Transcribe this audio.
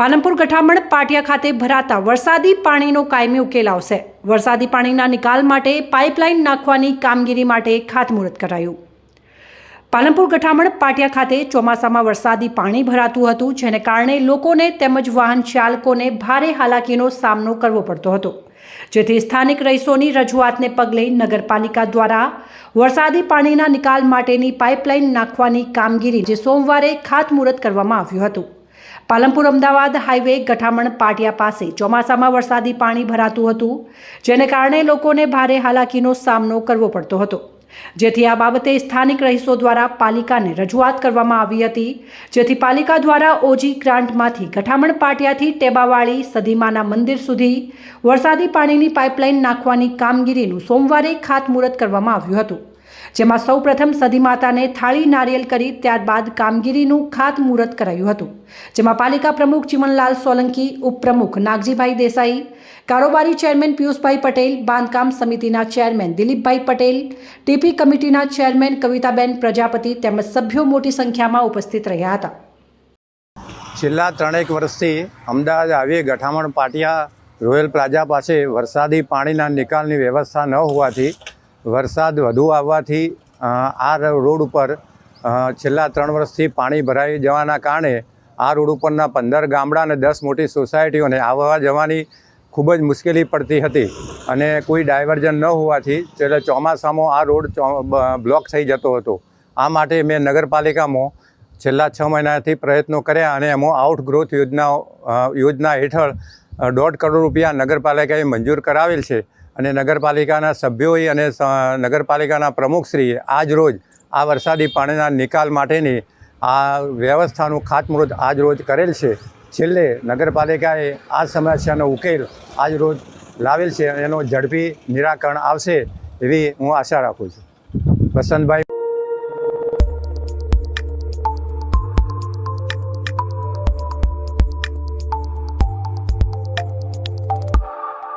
પાલનપુર ગઠામણ પાટિયા ખાતે ભરાતા વરસાદી પાણીનો કાયમી ઉકેલ આવશે. વરસાદી પાણીના નિકાલ માટે પાઇપલાઇન નાખવાની કામગીરી માટે ખાતમુહૂર્ત કરાયું. પાલનપુર ગઠામણ પાટિયા ખાતે ચોમાસામાં વરસાદી પાણી ભરાતું હતું, જેને કારણે લોકોને તેમજ વાહન ચાલકોને ભારે હાલાકીનો સામનો કરવો પડતો હતો. જેથી સ્થાનિક રહીશોની રજૂઆતને પગલે નગરપાલિકા દ્વારા વરસાદી પાણીના નિકાલ માટેની પાઇપલાઇન નાખવાની કામગીરી જે સોમવારે ખાતમુહૂર્ત કરવામાં આવ્યું હતું. પાલનપુર અમદાવાદ હાઈવે ગઠામણ પાટિયા પાસે ચોમાસામાં વરસાદી પાણી ભરાતું હતું, જેને કારણે લોકોને ભારે હાલાકીનો સામનો કરવો પડતો હતો. જેથી આ બાબતે સ્થાનિક રહીશો દ્વારા પાલિકાને રજૂઆત કરવામાં આવી હતી. જેથી પાલિકા દ્વારા ઓજી ગ્રાન્ટમાંથી ગઠામણ પાટિયાથી ટેબાવાળી સદીમાના મંદિર સુધી વરસાદી પાણીની પાઇપલાઇન નાખવાની કામગીરીનું સોમવારે ખાતમુહૂર્ત કરવામાં આવ્યું હતું. જેમાં સૌપ્રથમ સધી માતાને થાળી નારિયેલ કરી ત્યારબાદ કામગીરીનું ખાતમુહૂર્ત કરાયું હતું. જેમાં પાલિકા પ્રમુખ ચિમનલાલ સોલંકી, ઉપપ્રમુખ નાગજીભાઈ દેસાઈ, કારોબારી ચેરમેન પિયુષભાઈ પટેલ, બાંધકામ સમિતિના ચેરમેન દિલીપભાઈ પટેલ, ટીપી કમિટીના ચેરમેન કવિતાબેન પ્રજાપતિ તેમજ સભ્યો મોટી સંખ્યામાં ઉપસ્થિત રહ્યા હતા. છેલ્લા ત્રણેક વર્ષથી અમદાવાદ આવી ગઠામણ પાટિયા રોયલ પ્લાઝા પાસે વરસાદી પાણીના નિકાલની વ્યવસ્થા ન હોવાથી વરસાદ વધુ આવવાથી આ રોડ ઉપર છેલ્લા ત્રણ વર્ષથી પાણી ભરાઈ જવાના કારણે આ રોડ ઉપરના પંદર ગામડા અને દસ મોટી સોસાયટીઓને આવવા જવાની ખૂબ જ મુશ્કેલી પડતી હતી અને કોઈ ડાયવર્ઝન ન હોવાથી છેલ્લે ચોમાસામાં આ રોડ બ્લોક થઈ જતો હતો. આ માટે મેં નગરપાલિકામાં છેલ્લા છ મહિનાથી પ્રયત્નો કર્યા અને એમાં આઉટ ગ્રોથ યોજના યોજના હેઠળ દોઢ કરોડ રૂપિયા નગરપાલિકાએ મંજૂર કરાવેલ છે. અને નગરપાલિકાના સભ્યોએ અને નગરપાલિકાના પ્રમુખશ્રીએ આજ રોજ આ વરસાદી પાણીના નિકાલ માટેની આ વ્યવસ્થાનું ખાતમુહૂર્ત આજ રોજ કરેલ છે. છેલ્લે નગરપાલિકાએ આ સમસ્યાનો ઉકેલ આજ રોજ લાવેલ છે એનો ઝડપી નિરાકરણ આવશે એવી હું આશા રાખું છું. વસંતભાઈ